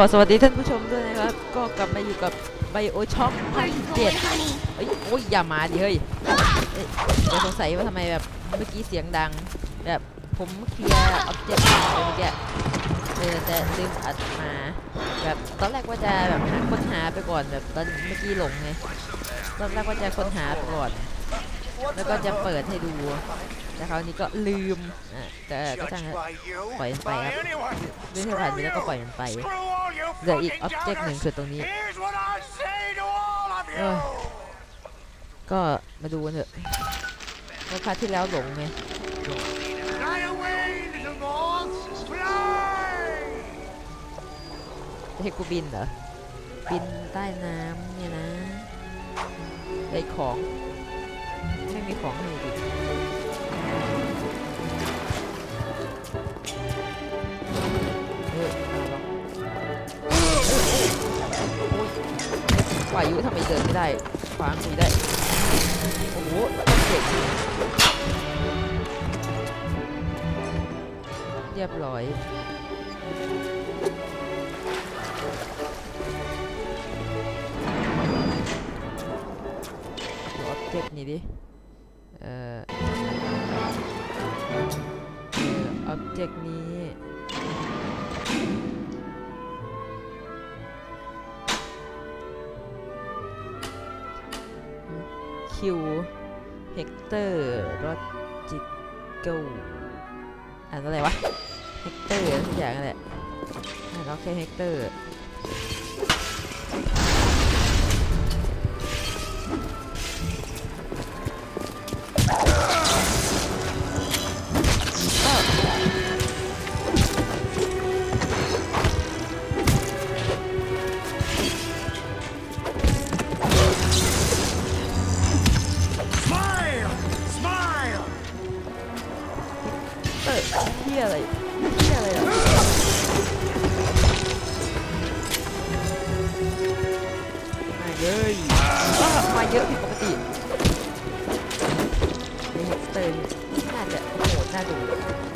ก็สวัสดีท่านผู้ชมด้วยนะครับ ก็กลับมาอยู่กับไบโอช็อคภาคเจ็ดเอ้ยโอ้ยอย่ามาดิเฮ้ยเอ้ยเดี๋ยวสงสัยว่าทำไมแบบเมื่อกี้เสียงดัง แบบผมเคลียร์ออบเจกต์ไปเมื่อกี้เออแต่ลืมอัดมาแบบตอนแรกว่าจะแบบหาค้นหาไปก่อนแบบตอนเมื่อกี้หลงไงตอนแรกว่าจะค้นหาไปก่อน แล้วก็จะเปิดให้ดูแต่คราวนี้ก็ลืมอะแต่ก็ช่าง Judged เถอะ by you, By- by by- anyone. ด้วยที่ผ่านไปแล้วก็ปล่อยมันไปเหลืออีก fucking ออบเจกต์หนึ่งคือตรงนี้ก็มาดูกันเถอะว่าพาร์ทที่แล้วหลงไง Fly away, little moths. Fly. จะให้กูบินเหรอ บินใต้น้ำเนี่ยนะ ได้ของ ไม่มีของให้ดิเออเอาหรอกวายุทำไมเดินไม่ได้ขวางคุยได้ โอ้โหเก่งเรียบร้อย ดูอบเจกต์นี้ดิ เอ่อออบเจกต์นี้ คิว เฮกเตอร์รอจิเกลอ่านอะไรวะ เฮกเตอร์ทุกอย่างนั่นแหละอ่านเอาแค่เฮกเตอร์ อ้เฮกเต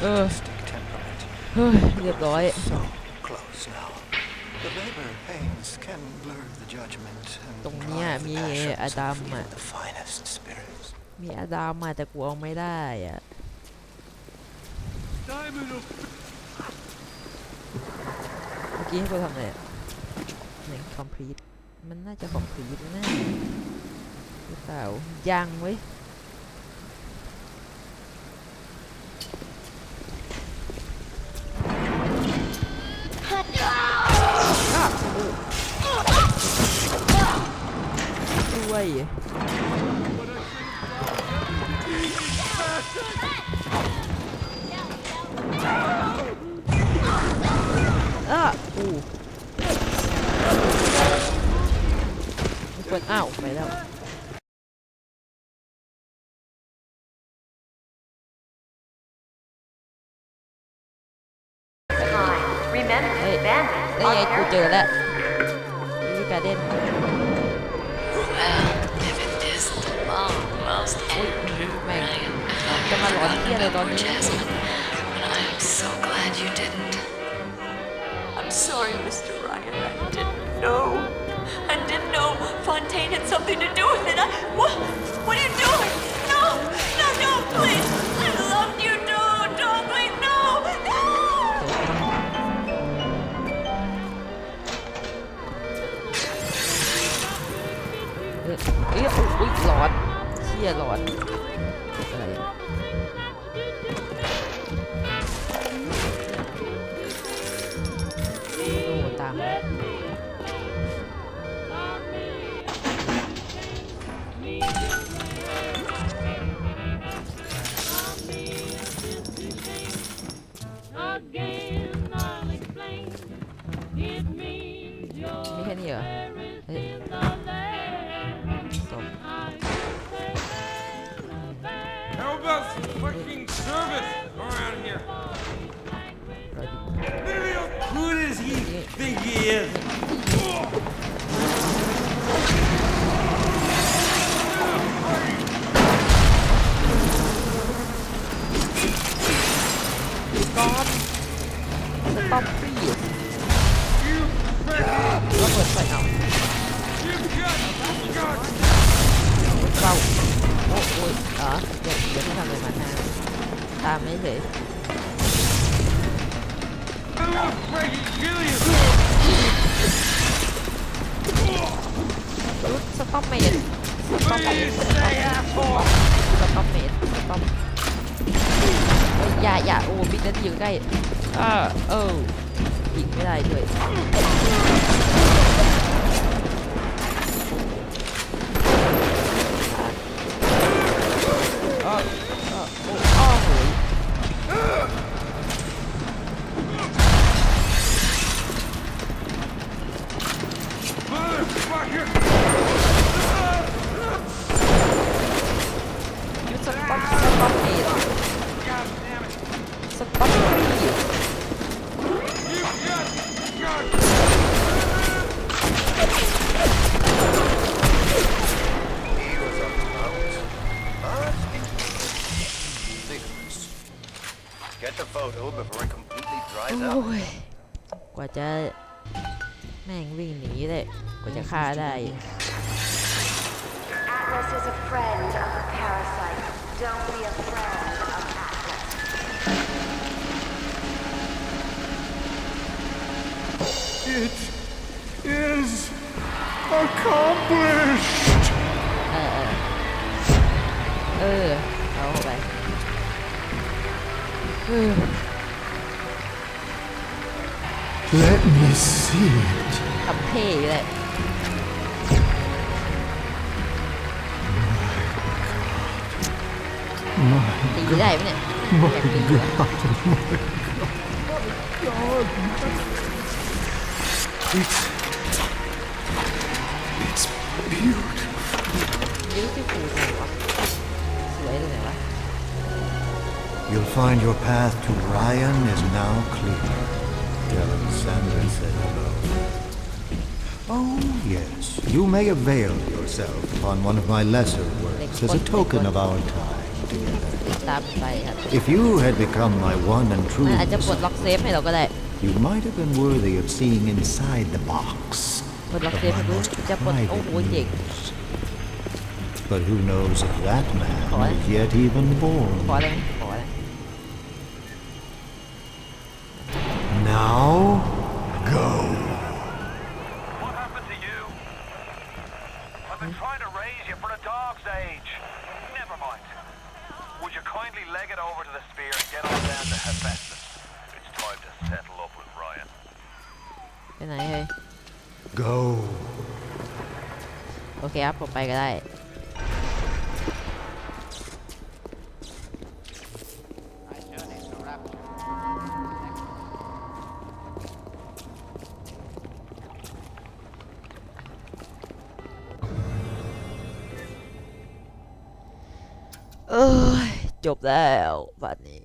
fool with his Uh. artistic temperament. เฮ้ยเรียบร้อย So close now. The labor pains can blur the judgment and ตรงเนี้ย drive the มี passions อา of ดัม even อะ the finest spirits. มีอาดามมาแต่กูเอาไม่ได้อะเมื่อกี้ให้กูทำอะไรอะหนึ่ง complete มันน่าจะ complete นะหรือเปล่ายังเว้ย ด้วยอ้าอู้มีคนอ้าว ไปแล้ว Remember, Hey, bandits ได้ไง are กูเจอ terrorists. แล้วนี่การเด่น well, if it is the almost Andrew Ryan, to Ryan, I'm so glad you didn't. I'm sorry, Mr. Ryan, I didn't know. I didn't know Fontaine had something to do with it. I, what, what are you doing? เที่ยหลอนอะไร How about some fucking service around here? เราดิ Maybe who does he think he is? ก๊อตสต็อปฟรี You fucking ระเบิดไฟเอา you got got เฝ้า โอ้โอ้ยอ๋อเดี๋ยวเดี๋ยวไม่ทำอะไรมันนะตามไม่เฉย รุดสต็อปเมดสต็อปเมดสต็อปเมดสต็อปอย่าอย่าโอ้บิ๊กนัดอยู่ใกล้อ่าเออยิงไม่ได้ด้วย ยกว่าจะแม่งวิ่งหนีเลยกว่าจะฆ่าได้ Atlas is a friend of the parasite. Don't be a friend of Atlas. It is accomplished. เออ เออ เอาเข้าไปเออ Let me see it. ทำเท่อยู่เลย My ตีได้ไหมเนี่ยอยากตีเหรอ It's it's beautiful. ยิ้วที่ฟูไหนวะ สวยตรงไหนวะ You'll find your path to Ryan is now clear. Tell him Sandra said hello. Oh, yes. You may avail yourself upon one of my lesser works as a token of our time together. ติดตามไปครับ If you had become my one and มัน true อาจจะปลด muse, ล็อกเซฟให้เราก็ได้ you might have been worthy of seeing inside the box ปลดล็อก of เซฟ my ให้ดู most จะปลดโอ้โห private เจ๋ง muse. But who knows if that man What? is yet even born. I've been trying to raise you for a dog's age. Never mind. Would you kindly leg it over to the spear and get on down to Hephaestus? It's time to settle up with Ryan. ไปไหนเฮ้ย Go. โอเคครับ ผมไปก็ได้ จบแล้วบันนี้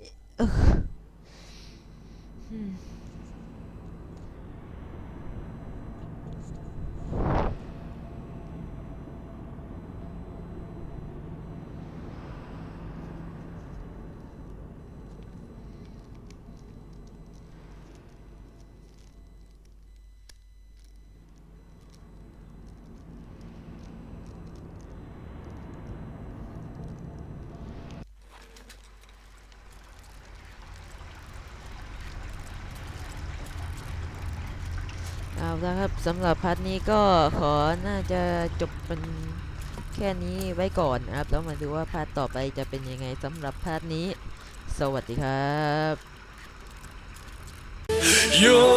ละครับสำหรับพาร์ทนี้ก็ขอน่าจะจบเป็นแค่นี้ไว้ก่อนนะครับแล้วมาดูว่าพาร์ทต่อไปจะเป็นยังไงสำหรับพาร์ทนี้ สวัสดีครับ You'll